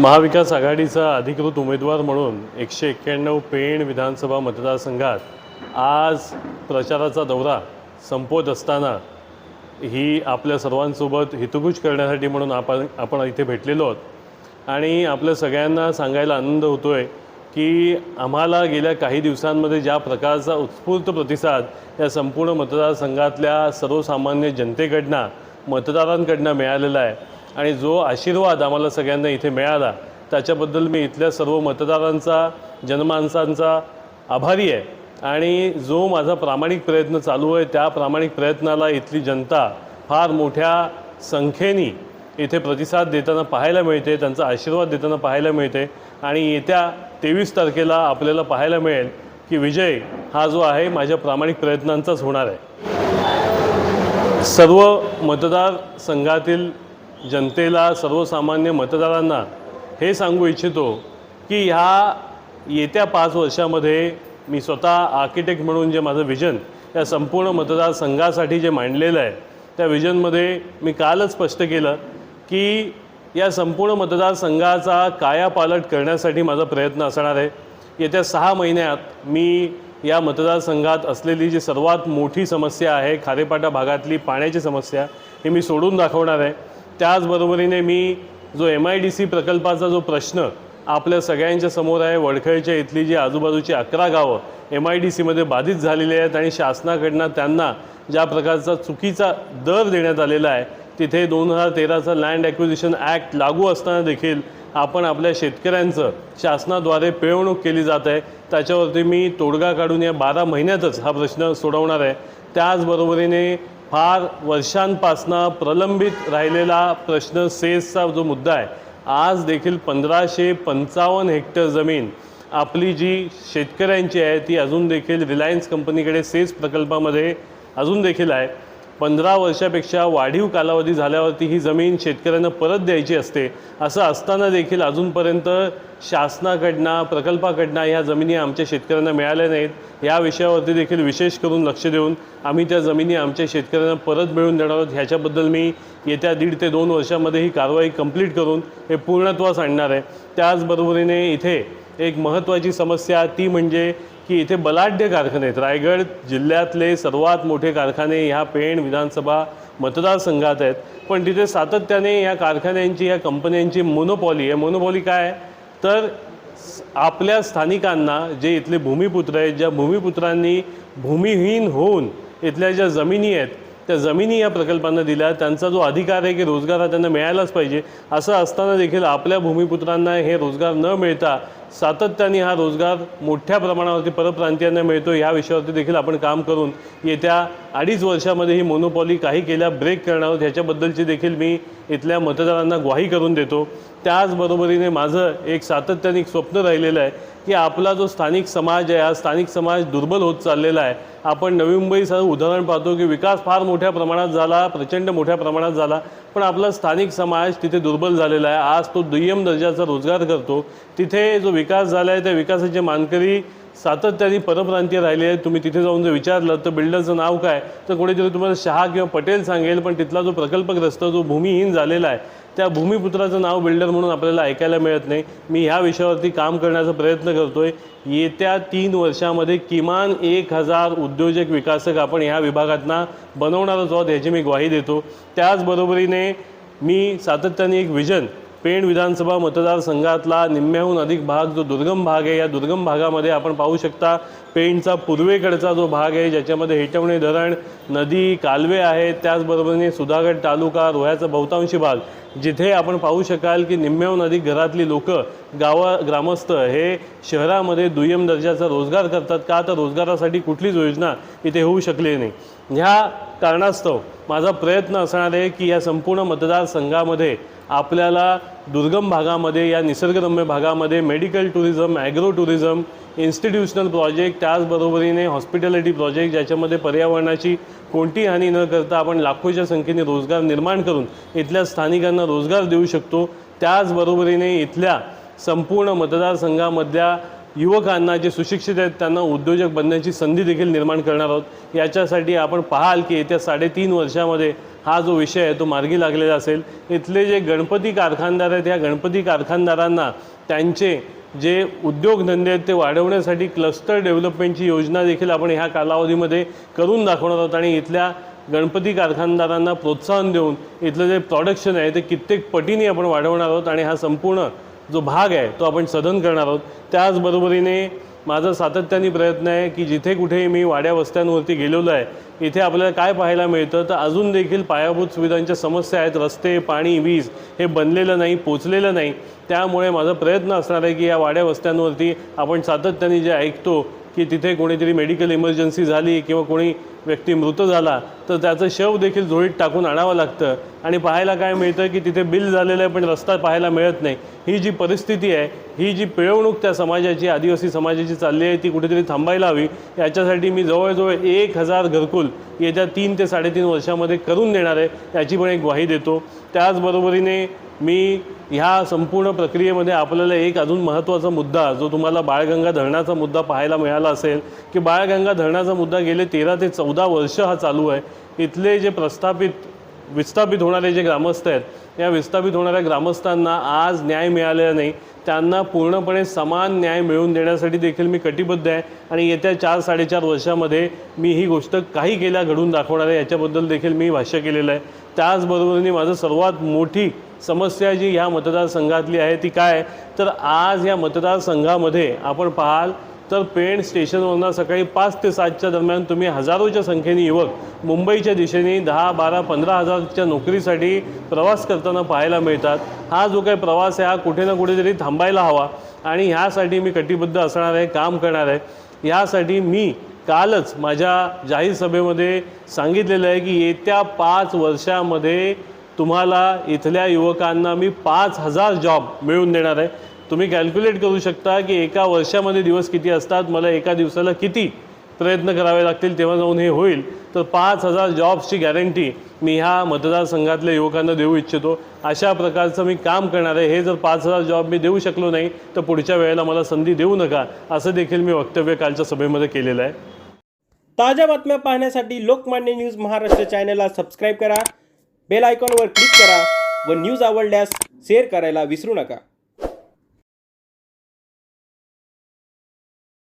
महाविकास आघाडीचा अधिकृत उमेदवार म्हणून एकशे एक्क्याण्णव पेण विधानसभा मतदारसंघात आज प्रचाराचा दौरा संपवत असताना ही आपल्या सर्वांसोबत हितगुज करण्यासाठी म्हणून आपण आपण इथे भेटलेलो आहोत. आणि आपल्या सगळ्यांना सांगायला आनंद होतो आहे की आम्हाला गेल्या काही दिवसांमध्ये ज्या प्रकारचा उत्स्फूर्त प्रतिसाद या संपूर्ण मतदारसंघातल्या सर्वसामान्य जनतेकडनं मतदारांकडनं मिळालेला आहे आणि जो आशीर्वाद आम्हाला सगळ्यांना इथे मिळाला त्याच्याबद्दल मी इथल्या सर्व मतदारांचा जनमानसांचा आभारी आहे. आणि जो माझा प्रामाणिक प्रयत्न चालू आहे त्या प्रामाणिक प्रयत्नाला इथली जनता फार मोठ्या संख्येने इथे प्रतिसाद देताना पाहायला मिळते त्यांचा आशीर्वाद देताना पाहायला मिळते. आणि येत्या तेवीस तारखेला आपल्याला पाहायला मिळेल की विजय हा जो आहे माझ्या प्रामाणिक प्रयत्नांचाच होणार आहे. सर्व मतदार संघातील जनतेला सर्वसामान्य मतदारांना हे सांगू इच्छितो की ह्या येत्या पाच वर्षामध्ये मी स्वतः आर्किटेक्ट म्हणून जे माझं विजन या संपूर्ण मतदारसंघासाठी जे मांडलेलं आहे त्या विजनमध्ये मी कालच स्पष्ट केलं की या संपूर्ण मतदारसंघाचा कायापालट करण्यासाठी माझा प्रयत्न असणार आहे. येत्या सहा महिन्यात मी या मतदारसंघात असलेली जी सर्वात मोठी समस्या आहे खारेपाटा भागातली पाण्याची समस्या ही मी सोडून दाखवणार आहे. त्याचबरोबरीने मी जो एम आय डी सी प्रकल्पाचा जो प्रश्न आपल्या सगळ्यांच्या समोर आहे वडखळच्या इथली जी आजूबाजूची अकरा गावं एम आय डी सीमध्ये बाधित झालेली आहेत आणि शासनाकडनं त्यांना ज्या प्रकारचा चुकीचा दर देण्यात आलेला आहे तिथे दोन हजार तेराचा लँड ॲक्विजिशन ॲक्ट लागू असताना देखील आपण आपल्या शेतकऱ्यांचं शासनाद्वारे पिळवणूक केली जात आहे. त्याच्यावरती मी तोडगा काढून या बारा महिन्यातच हा प्रश्न सोडवणार आहे. त्याचबरोबरीने फार वर्षांपासनं प्रलंबित राहिलेला प्रश्न सेसचा जो मुद्दा आहे आज देखील पंधराशे पंचावन्न हेक्टर जमीन आपली जी शेतकऱ्यांची आहे ती अजून देखील रिलायन्स कंपनीकडे सेस प्रकल्पामध्ये अजून देखील आहे. पंधरा वर्षापेक्षा वाढीव कालावधी झाल्यावरती ही जमीन शेतकऱ्यांना परत द्यायची असते असं असताना देखील अजूनपर्यंत शासनाकडनं प्रकल्पाकडनं ह्या जमिनी आमच्या शेतकऱ्यांना मिळाल्या नाहीत. या विषयावरती देखील विशेष करून लक्ष देऊन आम्ही त्या जमिनी आमच्या शेतकऱ्यांना परत मिळवून देणार आहोत. ह्याच्याबद्दल मी येत्या दीड ते दोन वर्षामध्ये ही कारवाई कंप्लीट करून हे पूर्णत्वास आणणार आहे. त्याचबरोबरीने इथे एक महत्त्वाची समस्या ती म्हणजे की इथे बलाढ्य कारखाने आहेत. रायगड जिल्ह्यातले सर्वात मोठे कारखाने ह्या पेण विधानसभा मतदारसंघात आहेत. पण तिथे सातत्याने या कारखान्यांची या कंपन्यांची मोनोपॉली आहे. मोनोपॉली काय? आहे तर आपल्या स्थानिकांना जे इथले भूमिपुत्र आहेत ज्या भूमिपुत्रांनी भूमिहीन होऊन इथल्या ज्या जमिनी आहेत त्या जमिनी या प्रकल्पांना दिल्या. त्यांचा जो अधिकार आहे की रोजगार हा त्यांना मिळायलाच पाहिजे. असं असताना देखील आपल्या भूमिपुत्रांना हे रोजगार न मिळता सातत्याने हा रोजगार मोठ्या प्रमाणावरती परप्रांतीयांना मिळतो. या विषयावरती देखील आपण काम करून येत्या अडीच वर्षामध्ये ही मोनोपॉली काही केल्या ब्रेक करणार आहोत. ह्याच्याबद्दलची देखील मी इथल्या मतदारांना ग्वाही करून देतो. त्याचबरोबरीने माझं एक सातत्याने एक स्वप्न राहिलेलं आहे की आपला जो स्थानिक समाज आहे हा स्थानिक समाज दुर्बल होत चाललेला आहे. आपण नवी मुंबईसह उदाहरण पाहतो की विकास फार मोठ्या प्रमाणात झाला प्रचंड मोठ्या प्रमाणात झाला. पण आपला स्थानिक समाज तिथे दुर्बल झालेला आहे. आज तो दुय्यम दर्जाचा रोजगार करतो. तिथे जो विकास झाला आहे त्या विकासाचे मानकरी सातत्याने परप्रांतीय राहिले आहेत. तुम्ही तिथे जाऊन जर विचारलं तर बिल्डरचं नाव काय? तर कोणीतरी तुम्हाला शहा किंवा पटेल सांगेल पण तिथला जो प्रकल्पग्रस्त जो भूमिहीन झालेला आहे त्या भूमिपुत्राचं नाव बिल्डर म्हणून आपल्याला ऐकायला मिळत नाही. मी ह्या विषयावरती काम करण्याचा प्रयत्न करतो आहे येत्या तीन वर्षामध्ये किमान एक हजार उद्योजक विकासक आपण ह्या विभागातना बनवणारच आहोत ह्याची मी ग्वाही देतो. त्याचबरोबरीने मी सातत्याने एक विजन पेण विधानसभा मतदारसंघातला निम्म्याहून अधिक भाग जो दुर्गम भाग आहे या दुर्गम भागामध्ये आपण पाहू शकता पेणचा पूर्वेकडचा जो भाग आहे ज्याच्यामध्ये हेटवणे धरण नदी कालवे आहेत. त्याचबरोबरीने सुधागड तालुका रोह्याचा बहुतांशी भाग. जिथे आपण पाहू शकाल की निम्म्याहून अधिक घरातली लोक गावा ग्रामस्थ हे शहरामध्ये दुय्यम दर्जाचा रोजगार करतात. का? तर रोजगारासाठी कुठलीच योजना इथे होऊ शकली नाही. ह्या कारणास्तव माझा प्रयत्न असणार आहे की या संपूर्ण मतदारसंघामध्ये आपल्याला दुर्गम भागामध्ये या निसर्गरम्य भागामध्ये medical tourism agro tourism institutional project त्याचबरोबरीने हॉस्पिटॅलिटी प्रोजेक्ट ज्याच्यामध्ये पर्यावरणाची कोणती हानी न करता आपण लाखोच्या संख्येने रोजगार निर्माण करून इथल्या स्थानिकांना रोजगार देऊ शकतो. त्याचबरोबरीने इथल्या संपूर्ण मतदारसंघामधल्या युवकांना जे सुशिक्षित आहेत त्यांना उद्योजक बनण्याची संधी देखील निर्माण करणार आहोत. याच्यासाठी आपण पाहाल की येत्या साडेतीन वर्षामध्ये हा जो विषय आहे तो मार्गी लागलेला असेल. इथले जे गणपती कारखानदार आहेत या गणपती कारखानदारांना त्यांचे जे उद्योगधंदे आहेत ते वाढवण्यासाठी क्लस्टर डेव्हलपमेंटची योजना देखील आपण ह्या कालावधीमध्ये करून दाखवणार आहोत आणि इथल्या गणपती कारखानदारांना प्रोत्साहन देऊन इथलं जे प्रॉडक्शन आहे ते कित्येक पटीने आपण वाढवणार आहोत आणि हा संपूर्ण जो भाग आहे तो आपण सदन करणार आहोत. त्याचबरोबरीने माझा सातत्याने प्रयत्न आहे की जिथे कुठेही मी वाड्या वस्त्यांवरती गेलेलो आहे इथे आपल्याला काय पाहायला मिळतं तर अजून देखील पायाभूत सुविधांच्या समस्या आहेत. रस्ते पाणी वीज हे बनलेलं नाही पोचलेलं नाही. त्यामुळे माझा प्रयत्न असणार आहे की या वाड्या वस्त्यांवरती आपण सातत्याने जे ऐकतो की तिथे कोणीतरी मेडिकल इमर्जन्सी झाली किंवा कोणी व्यक्ती मृत झाला तर त्याचं शव देखील झोळीत टाकून आणावं लागतं. आणि पाहायला काय मिळतं की तिथे बिल झालेलं आहे पण रस्ता पाहायला मिळत नाही. ही जी परिस्थिती आहे ही जी पिळवणूक त्या समाजाची आदिवासी समाजाची चालली आहे ती कुठेतरी थांबायला हवी. याच्यासाठी मी जवळजवळ एक हजार घरकुल येत्या तीन ते साडेतीन वर्षामध्ये करून देणार आहे याची पण एक ग्वाही देतो. त्याचबरोबरीने मी ह्या संपूर्ण प्रक्रियेमध्ये आपल्याला एक अजून महत्त्वाचा मुद्दा जो तुम्हाला बाळगंगा धरणाचा मुद्दा पाहायला मिळाला असेल की बाळगंगा धरणाचा मुद्दा गेले तेरा ते चौदा वर्ष हा चालू आहे. इथले जे प्रस्थापित विस्थापित होणारे जे ग्रामस्थ आहेत या विस्थापित होणाऱ्या ग्रामस्थांना आज न्याय मिळालेला नाही. त्यांना पूर्णपणे समान न्याय मिळवून देण्यासाठी देखील मी कटिबद्ध आहे आणि येत्या चार साडेचार वर्षामध्ये मी ही गोष्ट काही केल्या घडून दाखवणार आहे याच्याबद्दल देखील मी भाष्य केलेलं आहे. त्याचबरोबरीने माझं सर्वात मोठी समस्या जी ह्या मतदारसंघातली आहे ती काय? तर आज या मतदारसंघामध्ये आपण पाहाल तर पेण स्टेशनवरनं सकाळी पाच ते सातच्या दरम्यान तुम्ही हजारोच्या संख्येने युवक मुंबईच्या दिशेने दहा बारा पंधरा हजारच्या नोकरीसाठी प्रवास करताना पाहायला मिळतात. हा जो काही प्रवास आहे हा कुठे ना कुठेतरी थांबायला हवा आणि ह्यासाठी मी कटिबद्ध असणार आहे काम करणार आहे. ह्यासाठी मी कालच माझ्या जाहीर सभेमध्ये सांगितलेलं आहे की येत्या पाच वर्षामध्ये तुम्हाला इथल्या युवकांना मी पाच हजार जॉब मिळवून देणार आहे. तुम्ही कॅल्क्युलेट करू शकता की एका वर्षामध्ये दिवस किती असतात? मला एका दिवसाला किती प्रयत्न करावे लागतील तेव्हा जाऊन हे होईल. तर पाच हजार जॉब्सची गॅरंटी मी ह्या मतदारसंघातल्या युवकांना देऊ इच्छितो. अशा प्रकारचं मी काम करणार आहे. हे जर पाच हजार जॉब मी देऊ शकलो नाही तर पुढच्या वेळेला मला संधी देऊ नका. असं देखील मी वक्तव्य कालच्या सभेमध्ये केलेलं आहे. ताज्या बातम्या पाहण्यासाठी लोकमान्य न्यूज महाराष्ट्र चॅनलला सबस्क्राईब करा. बेल आयकॉनवर क्लिक करा व न्यूज आवडल्यास शेअर करायला विसरू नका.